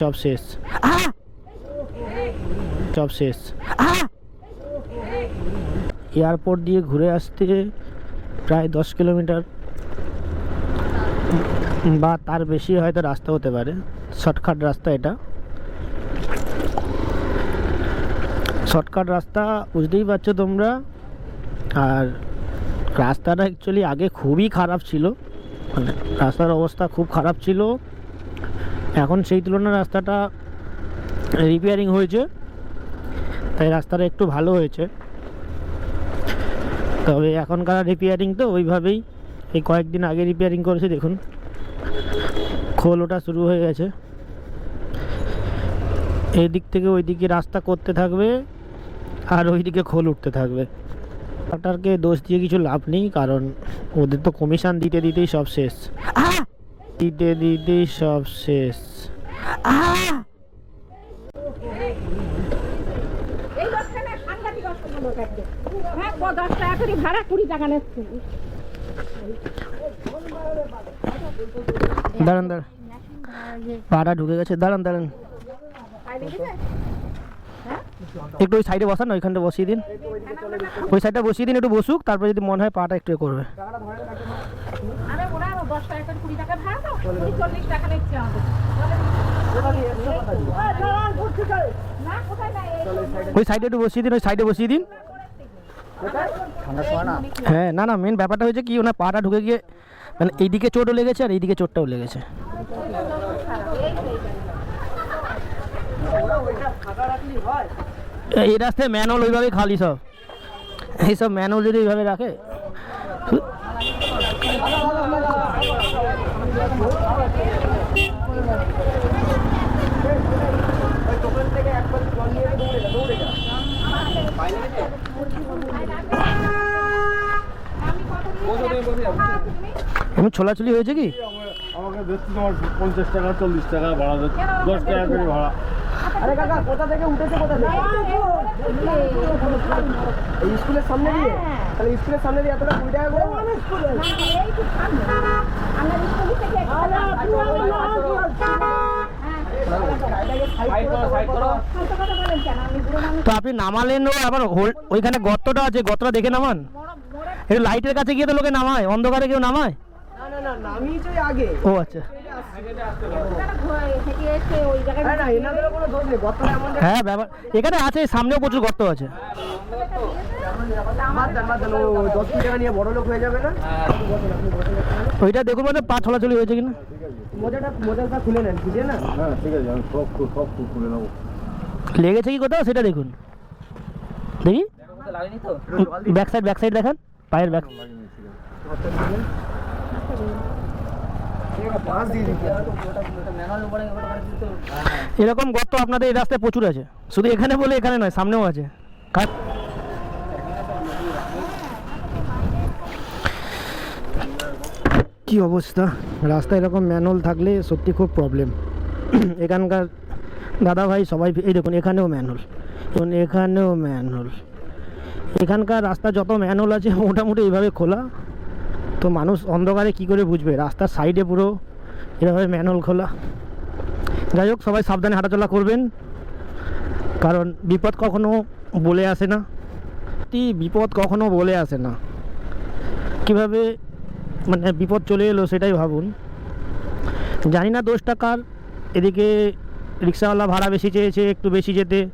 সব শেষ সব শেষ এয়ারপোর্ট দিয়ে ঘুরে আসতে প্রায় দশ কিলোমিটার বা তার বেশি হয়তো রাস্তা হতে পারে। শর্টকাট রাস্তা এটা। শর্টকাট রাস্তা বুঝতেই পারছ তোমরা। আর রাস্তাটা অ্যাকচুয়ালি আগে খুবই খারাপ ছিল। মানে রাস্তার অবস্থা খুব খারাপ ছিল। এখন সেই তুলনায় রাস্তাটা রিপেয়ারিং হয়েছে, তাই রাস্তাটা একটু ভালো হয়েছে। তবে এখনকার রিপেয়ারিং তো ওইভাবেই, এই কয়েকদিন আগে রিপেয়ারিং করেছে, দেখুন। খোল ওটা শুরু হয়ে গেছে। এই দিক থেকে ওই দিকে রাস্তা করতে থাকবে, আর ওই দিকে খোল উঠতে থাকবে। ডাক্তারকে দোষ দিয়ে কিছু লাভ নেই, কারণ ওদের তো কমিশন দিতে দিতেই সব শেষ। দিতে দিতেই সব শেষ। ভাড়া। দাঁড়ান দাঁড়ান। পাড়া ঢুকে গেছে, দাঁড়ান দাঁড়ান। একটু ওই সাইডে বসান ওইখানটা বসিয়ে দিন। ওই সাইডটা বসিয়ে দিন, একটু বসুক, তারপরে যদি মনে হয় পাটা একটু করবে। দশ টাকা করে কুড়ি টাকা ভাড়া দাও, কুড়ি চল্লিশ টাকা নিচ্ছে আমাদের। না, কোথায় যায়? এই ওই সাইডে একটু বসিয়ে দিন ওই সাইডে বসিয়ে দিন হ্যাঁ না না মেন ব্যাপারটা হয়েছে কি ওনার পাটা ঢুকে গিয়ে মানে এইদিকে চোটও লেগেছে আর এইদিকে চোটটাও লেগেছে এই রাস্তায় ম্যানহোল ওইভাবেই খালি সব এইসব ম্যানহোল যদি এইভাবে রাখে এমন ছোলাছুলি হয়েছে কি? আমাকে দিচ্ছি তোমার পঞ্চাশ টাকা চল্লিশ টাকা ভাড়া দিচ্ছি দশ টাকা করে ভাড়া। আরে কাকা কোথা থেকে উঠেছে কোথা থেকে? এই স্কুলের সামনে দিয়ে? তাহলে স্কুলের সামনে দিয়ে এতটা কুড়ি টাকা করে তো আপনি নামালেন ও আবার হোল ওইখানে গর্তটা আছে গর্তটা দেখে নামান? লাইটের কাছে গিয়ে তো লোকে নামায় অন্ধকারে কেউ নামায়? না না না নামিয়েছে আগে। ও আচ্ছা। হ্যাঁ না এনাদেরও কোনো দোষ নেই। গতটা এমন জায়গা- হ্যাঁ ব্যাপার এখানে আছে সামনেও প্রচুর গর্ত আছে। হয়ে ওইটা দেখুন মানে পা ছলাছলি হয়েছে কিনা? মজাটা মজাটা খুলে নেন না? হ্যাঁ ঠিক আছে আমি সব খু- সব খু- খুলে নেব। লেগেছে কি কোথাও? সেটা দেখুন। দেখি। ব্যাক সাইড ব্যাক সাইড দেখান। পায়ের ব্যাক এরকম গর্ত আপনাদের এই রাস্তায় প্রচুর আছে। শুধু এখানে বলে এখানে নয়, সামনেও আছে। কি অবস্থা? রাস্তায় এরকম ম্যানহোল থাকলে সত্যি খুব প্রবলেম এখানকার দাদা ভাই সবাই এই দেখুন, এখানেও ম্যানহোল দেখুন এখানেও ম্যানহোল এখানকার রাস্তা যত ম্যানহোল আছে, মোটামুটি এইভাবে খোলা। তো মানুষ অন্ধকারে কি করে বুঝবে? রাস্তার সাইডে পুরো এভাবে ম্যানহোল খোলা। যাই হোক, সবাই সাবধানে হাঁটাচলা করবেন। কারণ বিপদ কখনো বলে আসে না। সত্যি বিপদ কখনো বলে আসে না। কীভাবে মানে বিপদ চলে এলো সেটাই ভাবুন। জানি না দোষটা কার। এদিকে রিক্সাওয়ালা ভাড়া বেশি চেয়েছে, একটু বেশি যেতে।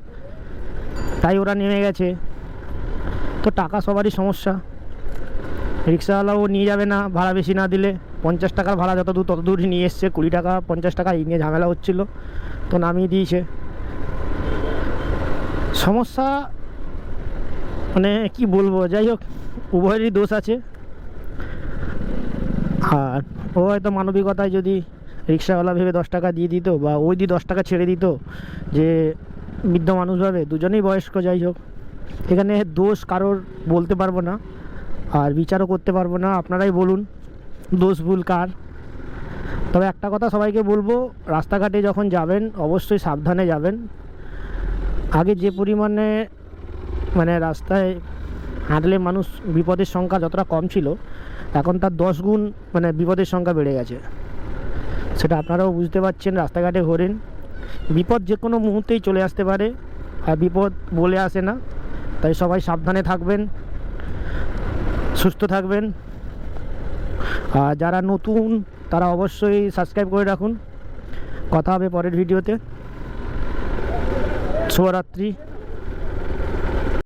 তাই ওরা নেমে গেছে। তো টাকা সবারই সমস্যা। রিক্সাওয়ালাও নিয়ে যাবে না ভাড়া বেশি না দিলে। পঞ্চাশ টাকার ভাড়া যত দূর তত দূরই নিয়ে এসছে, কুড়ি টাকা, পঞ্চাশ টাকা, এই নিয়ে ঝামেলা হচ্ছিল। তো নামিয়ে দিয়েছে। সমস্যা মানে কি বলব, যাই হোক, উভয়েরই দোষ আছে। আর ও হয়তো মানবিকতায় যদি রিক্সাওয়ালা ভেবে দশ টাকা দিয়ে দিত বা ওই দিয়ে দশ টাকা ছেড়ে দিত যে বৃদ্ধ মানুষ ভাবে, দুজনেই বয়স্ক, যাই হোক। এখানে দোষ কারোর বলতে পারব না। আর বিচারও করতে পারব না, আপনারাই বলুন দোষ ভুল কার। তবে একটা কথা সবাইকে বলব, রাস্তাঘাটে যখন যাবেন, অবশ্যই সাবধানে যাবেন। আগে যে পরিমাণে মানে রাস্তায় হাঁটলে মানুষ বিপদের সংখ্যা যতটা কম ছিল, এখন তার দশ গুণ মানে বিপদের সংখ্যা বেড়ে গেছে। সেটা আপনারাও বুঝতে পারছেন, রাস্তাঘাটে ঘোরেন। বিপদ যে কোনো মুহূর্তেই চলে আসতে পারে, আর বিপদ বলে আসে না। তাই সবাই সাবধানে থাকবেন। সুস্থ থাকবেন। আর যারা নতুন, তারা অবশ্যই সাবস্ক্রাইব করে রাখুন। কথা হবে পরের ভিডিওতে শুভরাত্রি।